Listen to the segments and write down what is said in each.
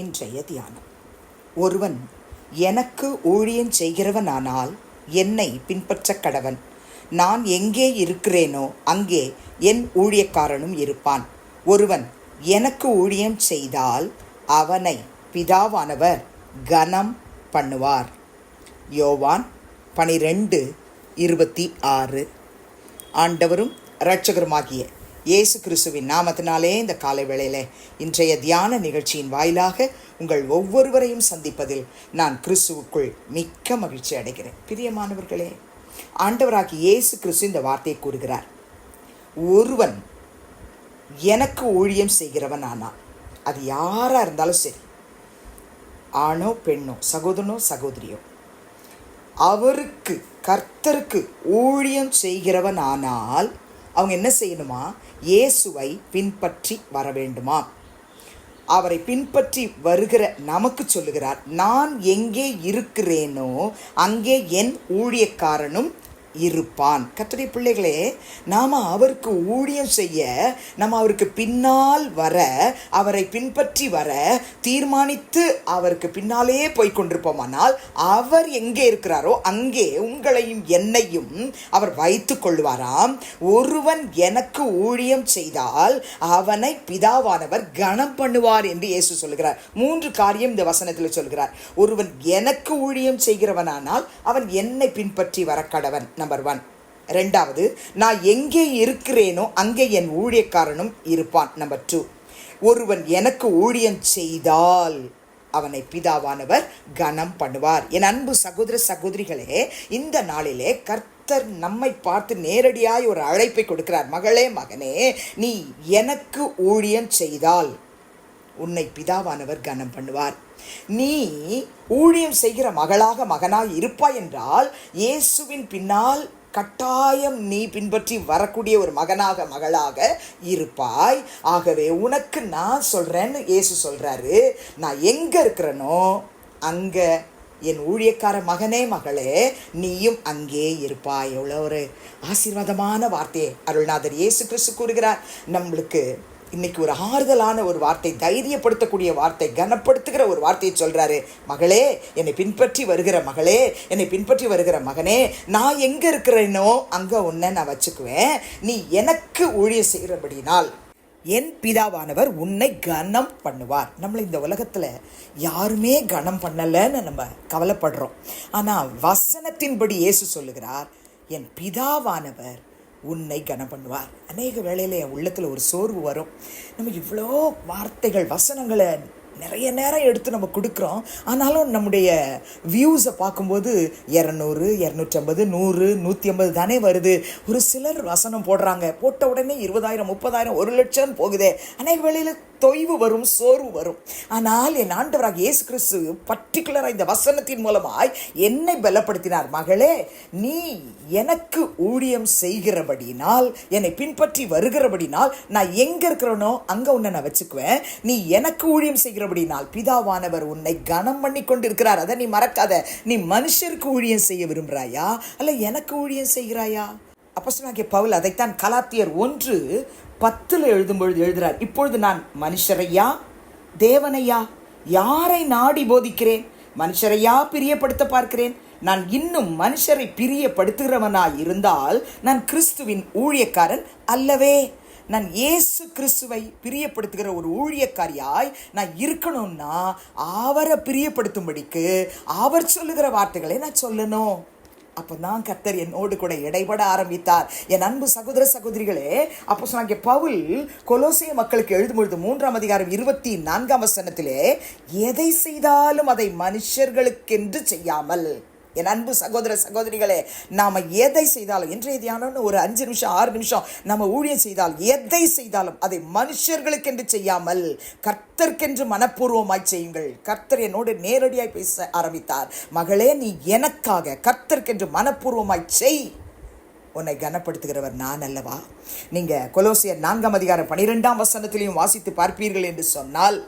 இன்றைய தியானம். ஒருவன் எனக்கு ஊழியம் செய்கிறவனானால் என்னை பின்பற்ற கடவன். நான் எங்கே இருக்கிறேனோ அங்கே என் ஊழியக்காரனும் இருப்பான். ஒருவன் எனக்கு ஊழியம் செய்தால் அவனை பிதாவானவர் கனம் பண்ணுவார். யோவான் பனிரெண்டு இருபத்தி ஆறு. ஆண்டவரும் இரட்சகருமாகிய இயேசு கிறிஸ்துவின் நாமத்தினாலே இந்த காலை வேளையிலே இன்றைய தியான நிகழ்ச்சியின் வாயிலாக உங்கள் ஒவ்வொருவரையும் சந்திப்பதில் நான் கிறிஸ்துவுக்குள் மிக்க மகிழ்ச்சி அடைகிறேன். பிரியமானவர்களே ஆண்டவராகி இயேசு கிறிஸ்து இந்த வார்த்தையை கூறுகிறார். ஒருவன் எனக்கு ஊழியம் செய்கிறவன் ஆனா அது யாராக இருந்தாலும் சரி ஆணோ பெண்ணோ சகோதரனோ சகோதரியோ அவருக்கு கர்த்தருக்கு ஊழியம் செய்கிறவன் ஆனால் அவங்க என்ன செய்யணுமா? இயேசுவை பின்பற்றி வர வேண்டுமா அவரை பின்பற்றி வருகிற நமக்கு சொல்லுகிறார் நான் எங்கே இருக்கிறேனோ அங்கே என் ஊழியக்காரனும் இருப்பான். கத்தடி பிள்ளைகளே நாம் அவருக்கு ஊழியம் செய்ய நம்ம அவருக்கு பின்னால் வர அவரை பின்பற்றி வர தீர்மானித்து அவருக்கு பின்னாலே போய் கொண்டிருப்போமானால் அவர் எங்கே இருக்கிறாரோ அங்கே உங்களையும் என்னையும் அவர் வைத்து கொள்வாராம். ஒருவன் எனக்கு ஊழியம் செய்தால் அவனை பிதாவானவர் கனம் பண்ணுவார் என்று இயேசு சொல்கிறார். மூன்று காரியம் இந்த வசனத்தில் சொல்கிறார். ஒருவன் எனக்கு ஊழியம் செய்கிறவனானால் அவன் என்னை பின்பற்றி வர கடவன் நம்பர் ஒன். ரெண்டாவது நான் எங்கே இருக்கிறேனோ அங்கே என் ஊழியக்காரனும் இருப்பான். நம்பர் டூ ஒருவன் எனக்கு ஊழியம் செய்தால் அவனை பிதாவானவர் கனம் பண்ணுவார். என் அன்பு சகோதர சகோதரிகளே இந்த நாளிலே கர்த்தர் நம்மை பார்த்து நேரடியாய் ஒரு அழைப்பை கொடுக்கிறார். மகளே மகனே நீ எனக்கு ஊழியம் செய்தால் உன்னை பிதாவானவர் கனம் பண்ணுவார். நீ ஊழியம் செய்கிற மகளாக மகனாய் இருப்பாய் என்றால் இயேசுவின் பின்னால் கட்டாயம் நீ பின்பற்றி வரக்கூடிய ஒரு மகனாக மகளாக இருப்பாய். ஆகவே உனக்கு நான் சொல்கிறேன்னு இயேசு சொல்கிறாரு நான் எங்கே இருக்கிறேனோ அங்கே என் ஊழியக்கார மகனே மகளே நீயும் அங்கே இருப்பாய். எவ்வளோ ஒரு ஆசீர்வாதமான வார்த்தையை அருள்நாதர் இயேசு கிறிஸ்து கூறுகிறார். நம்மளுக்கு இன்னைக்கு ஒரு ஆறுதலான ஒரு வார்த்தை தைரியப்படுத்தக்கூடிய வார்த்தை கனப்படுத்துகிற ஒரு வார்த்தையை சொல்கிறாரு மகளே என்னை பின்பற்றி வருகிற மகளே என்னை பின்பற்றி வருகிற மகனே நான் எங்கே இருக்கிறேனோ அங்கே உன்னை நான் வச்சுக்குவேன். நீ எனக்கு ஊழிய செய்கிறபடினால் என் பிதாவானவர் உன்னை கனம் பண்ணுவார். நம்மளை இந்த உலகத்தில் யாருமே கனம் பண்ணலைன்னு நம்ம கவலைப்படுறோம். ஆனால் வசனத்தின்படி இயேசு சொல்லுகிறார் என் பிதாவானவர் உன்னை கனம் பண்ணுவார் அநேக வேளையில் என் உள்ளத்தில் ஒரு சோர்வு வரும். நம்ம இவ்வளோ வார்த்தைகள் வசனங்களை நிறைய நேரம் எடுத்து நம்ம கொடுக்குறோம். ஆனாலும் நம்முடைய வியூஸை பார்க்கும்போது இரநூறு இரநூற்றம்பது நூறு நூற்றி ஐம்பது தானே வருது. ஒரு சிலர் வசனம் போடுறாங்க. போட்ட உடனே இருபதாயிரம் முப்பதாயிரம் ஒரு லட்சம் போகுதே. அநேக வேளையில் தொய்வு வரும் சோர்வு வரும். ஆனால் என் ஆண்டவராக இயேசு கிறிஸ்து பர்டிகுலராக இந்த வசனத்தின் மூலமாய் என்னை பலப்படுத்தினார். மகளே நீ எனக்கு ஊழியம் செய்கிறபடினால் என்னை பின்பற்றி வருகிறபடினால் நான் எங்கே இருக்கிறனோ அங்கே உன்னை நான் வச்சுக்குவேன். நீ எனக்கு ஊழியம் செய்கிறபடினால் பிதாவானவர் உன்னை கனம் பண்ணி கொண்டு இருக்கிறார் அதை நீ மறக்காத. நீ மனுஷருக்கு ஊழியம் செய்ய விரும்புகிறாயா? அல்ல எனக்கு ஊழியம் செய்கிறாயா? அப்போஸ்தலனாகிய பவுல் அதைத்தான் கலாத்தியர் ஒன்று பத்தில் எழுதும்பொழுது எழுதுகிறார். இப்பொழுது நான் மனுஷரையா? தேவனையா? யாரை நாடி போதிக்கிறேன்? மனுஷரையா பிரியப்படுத்த பார்க்கிறேன்? நான் இன்னும் மனுஷரை பிரியப்படுத்துகிறவனாய் இருந்தால் நான் கிறிஸ்துவின் ஊழியக்காரன் அல்லவே. நான் இயேசு கிறிஸ்துவை பிரியப்படுத்துகிற ஒரு ஊழியக்காரியாய் நான் இருக்கணும்னா அவரை பிரியப்படுத்தும்படிக்கு அவர் சொல்லுகிற வார்த்தைகளை நான் சொல்லணும். அப்போ தான் கர்த்தர் என்னோடு கூட இடைபட ஆரம்பித்தார். என் அன்பு சகோதர சகோதரிகளே அப்போ சொன்னாங்க பவுல் கொலோசிய மக்களுக்கு எழுதும்பொழுது மூன்றாம் அதிகாரம் இருபத்தி நான்காம் வசனத்திலே எதை செய்தாலும் அதை மனுஷர்களுக்கென்று செய்யாமல் என் அன்பு சகோதர சகோதரிகளே நாம் எதை செய்தாலும் இன்றைய தியானம்னு ஒரு அஞ்சு நிமிஷம் ஆறு நிமிஷம் நம்ம ஊழியம் செய்தால் எதை செய்தாலும் அதை மனுஷர்களுக்கென்று செய்யாமல் கர்த்தர்க்கென்று மனப்பூர்வமாய் செய்யுங்கள். கர்த்தர் என்னோடு நேரடியாய் பேச ஆரம்பித்தார். மகளே நீ எனக்காக கர்த்தர்க்கென்று மனப்பூர்வமாய் செய். உன்னை கனப்படுத்துகிறவர் நான் அல்லவா? நீங்கள் கொலோசியர் நான்காம் அதிகாரம் பனிரெண்டாம் வசனத்திலையும் வாசித்து பார்ப்பீர்கள் என்று சொன்னால்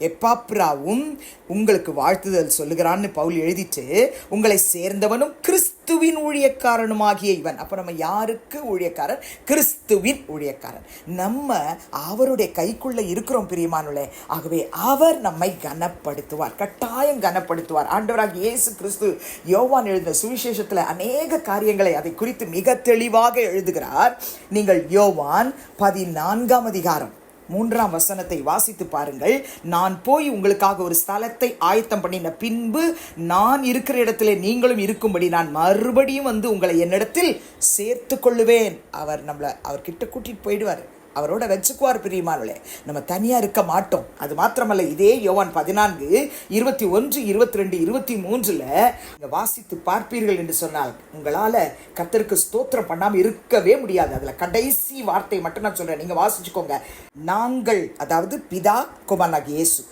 எப்பாப்ராவும் உங்களுக்கு வாழ்த்துதல் சொல்லுகிறான்னு பவுல் எழுதிட்டு உங்களை சேர்ந்தவனும் கிறிஸ்துவின் ஊழியக்காரனுமாகிய இவன். அப்போ நம்ம யாருக்கு ஊழியக்காரன் கிறிஸ்துவின் ஊழியக்காரன் நம்ம அவருடைய கைக்குள்ளே இருக்கிறோம் பிரியமானுளே ஆகவே அவர் நம்மை கனப்படுத்துவார் கட்டாயம் கனப்படுத்துவார். ஆண்டவராக இயேசு கிறிஸ்து யோவான் எழுந்த சுவிசேஷத்தில் அநேக காரியங்களை அதை குறித்து மிக தெளிவாக எழுதுகிறார். நீங்கள் யோவான் பதினான்காம் அதிகாரம். மூன்றாம் வசனத்தை வாசித்து பாருங்கள். நான் போய் உங்களுக்காக ஒரு ஸ்தலத்தை ஆயத்தம் பண்ணின பின்பு நான் இருக்கிற இடத்துல நீங்களும் இருக்கும்படி நான் மறுபடியும் வந்து உங்களை என்னிடத்தில் சேர்த்து கொள்ளுவேன். அவர் நம்மளை அவர் கிட்ட கூட்டிட்டு போயிடுவார். அவரோட வச்சுக்குவார் பிரியமானவளே. நம்ம தனியாக இருக்க மாட்டோம். அது மாத்திரமல்ல இதே யோவான் பதினான்கு இருபத்தி ஒன்று இருபத்தி ரெண்டு இருபத்தி மூன்றில் நீங்கள் வாசித்து பார்ப்பீர்கள் என்று சொன்னால் உங்களால் கத்தருக்கு ஸ்தோத்திரம் பண்ணாமல் இருக்கவே முடியாது. அதில் கடைசி வார்த்தை மட்டும் நான் சொல்கிறேன் நீங்கள் வாசிச்சுக்கோங்க. நாங்கள் அதாவது பிதா குமாரனாகி இயேசு.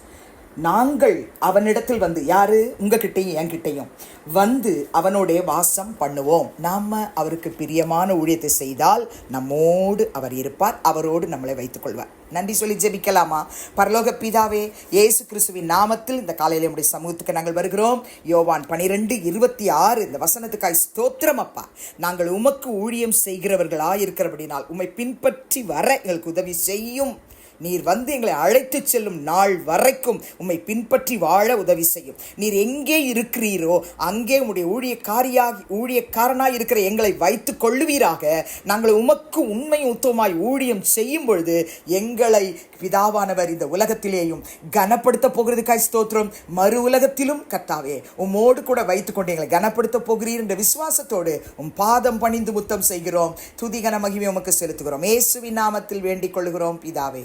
நாங்கள் அவனிடத்தில் வந்து யாரு? உங்ககிட்டையும் என்கிட்டையும். வந்து அவனுடைய வாசம் பண்ணுவோம். நாம் அவருக்கு பிரியமான ஊழியத்தை செய்தால் நம்மோடு அவர் இருப்பார் அவரோடு நம்மளை வைத்துக்கொள்வார் நன்றி சொல்லி ஜெபிக்கலாமா? பரலோக பிதாவே இயேசு கிறிஸ்துவின் நாமத்தில் இந்த காலையில் நம்முடைய சமூகத்துக்கு நாங்கள் வருகிறோம். யோவான் பனிரெண்டு இருபத்தி ஆறு இந்த வசனத்துக்காய் ஸ்தோத்திரம் அப்பா. நாங்கள் உமக்கு ஊழியம் செய்கிறவர்களாக இருக்கிறபடினால் உம்மை பின்பற்றி வர எங்களுக்கு உதவி செய்யும். நீர் வந்து எங்களை அழைத்து செல்லும் நாள் வரைக்கும் உம்மை பின்பற்றி வாழ உதவி செய்யும். நீர் எங்கே இருக்கிறீரோ அங்கே உம்முடைய ஊழியக்காரியாக ஊழியக்காரனாய் இருக்கிற எங்களை வைத்து கொள்ளுவீராக. நாங்கள் உமக்கு உண்மை உத்தமாய் ஊழியம் செய்யும் பொழுது எங்களை பிதாவானவர் இந்த உலகத்திலேயும் கனப்படுத்த போகிறதுக்காய் ஸ்தோத்திரம். மறு உலகத்திலும் கத்தாவே உம்மோடு கூட வைத்துக்கொண்டு எங்களை கனப்படுத்த போகிறீர் என்ற விசுவாசத்தோடு உம் பாதம் பணிந்து முத்தம் செய்கிறோம். துதிகன மகிமை உமக்கு செலுத்துகிறோம். இயேசுவின் நாமத்தில் வேண்டிக் கொள்கிறோம் பிதாவே.